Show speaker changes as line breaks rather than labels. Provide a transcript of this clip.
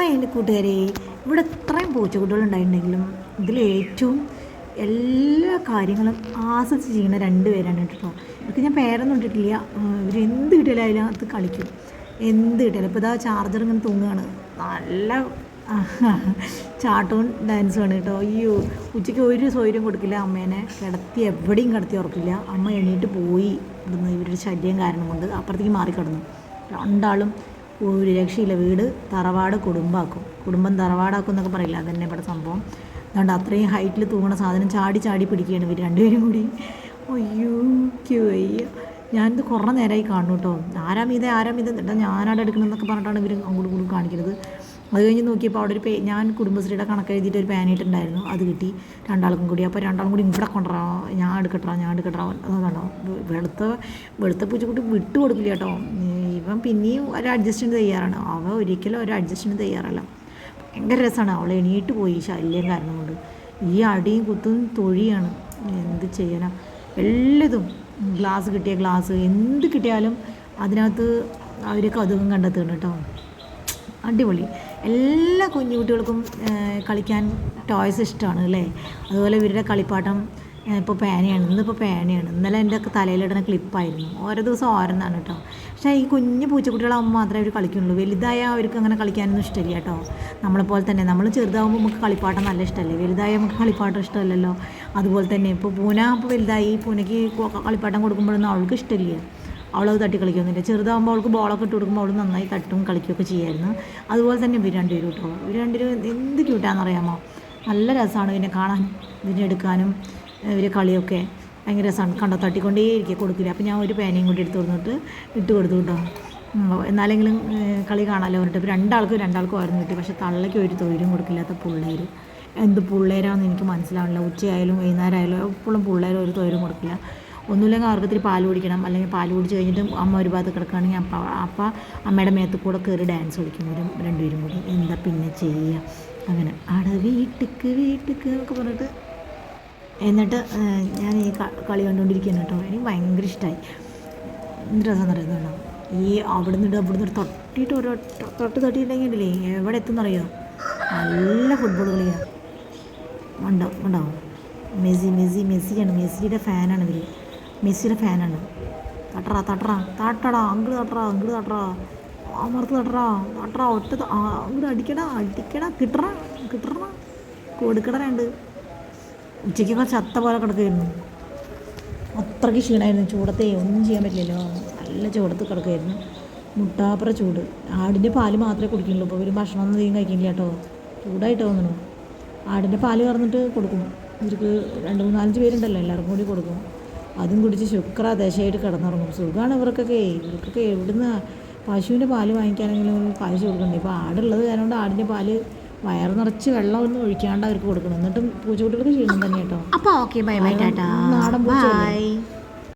Hi എന്റെ കൂട്ടുകാരെ ഇവിടെ ഇത്രയും ഇതിൽ ഏറ്റവും എല്ലാ കാര്യങ്ങളും ആസ്വദിച്ച് ചെയ്യുന്ന രണ്ട് പേരാണ് കേട്ടോ. ഇവർക്ക് ഞാൻ പേരൊന്നും ഇട്ടിട്ടില്ല. ഇവർ എന്ത് കിട്ടിയാലും അതിനകത്ത് കളിക്കും. എന്ത് കിട്ടിയാലും. ഇപ്പോൾ ഇതാ ചാർജർ ഇങ്ങനെ തൂങ്ങുകയാണ്. നല്ല ചാട്ടവും ഡാൻസ് ആണ് കേട്ടോ. അയ്യോ ഉച്ചയ്ക്ക് ഒരു സൗകര്യം കൊടുക്കില്ല അമ്മേനെ. കിടത്തി എവിടെയും കിടത്തി ഉറക്കില്ല. അമ്മ എണീറ്റ് പോയി. ഇവിടുന്ന് ഇവരുടെ ശല്യം കാരണം കൊണ്ട് അപ്പുറത്തേക്ക് മാറിക്കിടന്നു. രണ്ടാളും ഒരു രക്ഷയില്ല. വീട് തറവാട് കുടുംബാക്കും. കുടുംബം തറവാടാക്കും എന്നൊക്കെ പറയില്ല? അതന്നെ ഇവിടെ സംഭവം. അതുകൊണ്ട് അത്രയും ഹൈറ്റിൽ തൂങ്ങണ സാധനം ചാടി ചാടി പിടിക്കുകയാണ് ഇവർ രണ്ടുപേരും കൂടി. അയ്യോ ക്യൂ അയ്യോ ഞാനിത് കുറേ നേരമായി കാണും കേട്ടോ. ആരാം മീതെ ആരാം മീതെ? എന്നിട്ട് ഞാനാടെ എടുക്കണമെന്നൊക്കെ പറഞ്ഞിട്ടാണ് ഇവർ അങ്ങോട്ട് കൂടും കാണിക്കുന്നത് അത് കഴിഞ്ഞ് നോക്കിയപ്പോൾ അവിടെ ഒരു പേ ഞാൻ കുടുംബശ്രീയുടെ കണക്ക് എഴുതിയിട്ട് ഒരു പാനിട്ടുണ്ടായിരുന്നു അത് കിട്ടി. രണ്ടാൾക്കും കൂടി. അപ്പോൾ രണ്ടാളും കൂടി ഇവിടെ കൊണ്ടുവരാ. ഞാൻ എടുക്കട്ടോ ഞാൻ എടുക്കട്ടോ. അതാണോ? വെളുത്ത വെളുത്ത പൂച്ചക്കുട്ടി വിട്ടു കൊടുക്കില്ല കേട്ടോ. ഇവൻ പിന്നെയും ഒരു അഡ്ജസ്റ്റ്മെന്റ് തയ്യാറാണ്. അവ ഒരിക്കലും ഒരു അഡ്ജസ്റ്റ്മെന്റ് തയ്യാറല്ല. ഭയങ്കര രസമാണ് അവൾ എണീറ്റ് പോയി. ശല്യം കാരണം കൊണ്ട്. ഈ അടിയും കുത്തും തൊഴിയാണ്. എന്ത് ചെയ്യണം എല്ലതും ഗ്ലാസ് കിട്ടിയ ഗ്ലാസ് എന്ത് കിട്ടിയാലും അതിനകത്ത് അവർ കൗതുകം കണ്ടെത്തുന്നു കേട്ടോ. അടിപൊളി. എല്ലാ കുഞ്ഞു കുട്ടികൾക്കും കളിക്കാൻ ടോയ്സ് ഇഷ്ടമാണ് അല്ലേ? അതുപോലെ ഇവരുടെ കളിപ്പാട്ടം ഇപ്പോൾ പേനയാണ്. ഇന്നിപ്പോൾ പേനയാണ്. ഇന്നലെ എന്റെ ഒക്കെ തലയിലിടുന്ന ക്ലിപ്പായിരുന്നു ഓരോ ദിവസം ഓരോന്നാണ് കേട്ടോ പക്ഷേ ഈ കുഞ്ഞു പൂച്ചക്കുട്ടികളാകുമ്പോൾ മാത്രമേ അവർ കളിക്കുള്ളൂ വലുതായ അവർക്ക് അങ്ങനെ കളിക്കാനൊന്നും ഇഷ്ടമില്ല കേട്ടോ നമ്മളെപ്പോലെ തന്നെ. നമ്മൾ ചെറുതാകുമ്പോൾ നമുക്ക് കളിപ്പാട്ടം നല്ല ഇഷ്ടമല്ലേ? വലുതായ നമുക്ക് കളിപ്പാട്ടം ഇഷ്ടമല്ലല്ലോ? അതുപോലെ തന്നെ ഇപ്പോൾ പൂന ഇപ്പോൾ വലുതായി പൂനയ്ക്ക് കളിപ്പാട്ടം കൊടുക്കുമ്പോഴൊന്നും അവൾക്ക് ഇഷ്ടമില്ല. അവളത് തട്ടി കളിക്കുന്നില്ല ചെറുതാകുമ്പോൾ അവൾക്ക് ബോളൊക്കെ ഇട്ട് കൊടുക്കുമ്പോൾ അവൾ നന്നായി തട്ടും കളിക്കുകയൊക്കെ ചെയ്യായിരുന്നു. അതുപോലെ തന്നെ ഇവർ രണ്ടുപേരും കേട്ടോ ഇവർ രണ്ടുപേരും എന്ത് ക്യൂട്ടാണെന്ന് അറിയാമോ നല്ല രസമാണ് ഇതിനെ കാണാൻ ഇതിനെ എടുക്കാനും. ഇവർ കളിയൊക്കെ ഭയങ്കര സൺ കണ്ട തട്ടിക്കൊണ്ടേ ഇരിക്കുക കൊടുക്കില്ല അപ്പോൾ ഞാൻ ഒരു പേനയും കൂടി എടുത്ത് കൊടുത്തിട്ട് ഇട്ട് കൊടുത്തു കേട്ടോ. എന്നാലെങ്കിലും കളി കാണാമല്ലോ പറഞ്ഞിട്ട്. ഇപ്പോൾ രണ്ടാൾക്കും രണ്ടാൾക്കും ആയിരുന്നു കിട്ടി. പക്ഷേ തള്ളയ്ക്ക് ഒരു തൊഴിലും കൊടുക്കില്ലാത്ത പിള്ളേർ എന്ത് പിള്ളേരാണെന്ന് എനിക്ക് മനസ്സിലാവില്ല ഉച്ചയായാലും വൈകുന്നേരം ആയാലും എപ്പോഴും പിള്ളേർ ഒരു തൊഴിലും കൊടുക്കില്ല. ഒന്നുമില്ലെങ്കിൽ അവർക്ക് ഇത്തിരി പാൽ കുടിക്കണം. അല്ലെങ്കിൽ പാൽ കുടിച്ച് കഴിഞ്ഞിട്ട് അമ്മ ഒരു ഭാഗത്ത് കിടക്കുകയാണെങ്കിൽ അപ്പ അപ്പം അമ്മയുടെ മേത്ത് കൂടെ കയറി ഡാൻസ് കളിക്കും ഒരു രണ്ടുപേരും കൂടി എന്താ പിന്നെ ചെയ്യുക അങ്ങനെ. അട വീട്ടിക്ക് വീട്ടിക്ക് എന്നൊക്കെ പറഞ്ഞിട്ട് എന്നിട്ട് ഞാൻ ഈ കളി കണ്ടുകൊണ്ടിരിക്കുന്നു കേട്ടോ. എനിക്ക് ഭയങ്കര ഇഷ്ടമായി എന്ത് രസം പറയുന്നുണ്ടോ ഈ അവിടെ നിന്ന് അവിടെ നിന്ന് തട്ടിയിട്ട് ഒരു തൊട്ട് തട്ടിയിട്ടുണ്ടെങ്കിലേ എവിടെ എത്തുന്നറിയോ നല്ല ഫുട്ബോൾ കളിയാണ് ഉണ്ടാവും ഉണ്ടാവും മെസ്സി മെസ്സി മെസ്സിയാണ്. മെസ്സിയുടെ ഫാനാണ് ഇവർ മെസ്സിയുടെ ഫാനാണ്. തട്ടറാ തട്ടറാ തട്ടടാ അങ്കിൾ തട്ടറാ അങ്കിൾ തട്ടറാ അമർത്ത് തട്ടറാ തട്ടറാ ഒറ്റ അങ്ങോട്ട് അടിക്കടാ അടിക്കടാ കിട്ടറ കിട്ടറ. കൊടുക്കട രണ്ട്. ഉച്ചയ്ക്കൊക്കെ ചത്ത പോലെ കിടക്കുമായിരുന്നു അത്രയ്ക്ക് ക്ഷീണമായിരുന്നു ചൂടത്തെ ഒന്നും ചെയ്യാൻ പറ്റില്ലല്ലോ. നല്ല ചൂടത്ത് കിടക്കുമായിരുന്നു മുട്ടാപ്പുറ ചൂട്. ആടിന്റെ പാൽ മാത്രമേ കുടിക്കുള്ളൂ ഇപ്പോൾ ഒരു ഭക്ഷണമൊന്നും അധികം കഴിക്കില്ല കേട്ടോ. ചൂടായിട്ട് തോന്നണു. ആടിന്റെ പാൽ കറന്നിട്ട് കൊടുക്കും. ഇവർക്ക് രണ്ട് മൂന്നാലഞ്ച് പേരുണ്ടല്ലോ. എല്ലാവർക്കും കൂടി കൊടുക്കും. അതും കുടിച്ച് ശുക്ര ദശയായിട്ട് കിടന്നുറങ്ങും. സുഖമാണ് ഇവർക്കൊക്കെ. ഇവർക്കൊക്കെ എവിടുന്ന് പശുവിന്റെ പാൽ വാങ്ങിക്കാനെങ്കിലും കാശ് കൊടുക്കണ്ടേ? ഇപ്പോൾ ആടുള്ളത് കാരണം കൊണ്ട് ആടിന്റെ പാൽ വയറ് നിറച്ച് വെള്ളമൊന്നും ഒഴിക്കാണ്ട് അവർക്ക് കൊടുക്കണം. എന്നിട്ടും പൂച്ചക്കുട്ടികൾക്ക് ക്ഷീണം തന്നെ കേട്ടോ.
അപ്പോൾ ഓക്കെ ബൈ ബൈ ടാറ്റാ.
നാടൻ പൂച്ച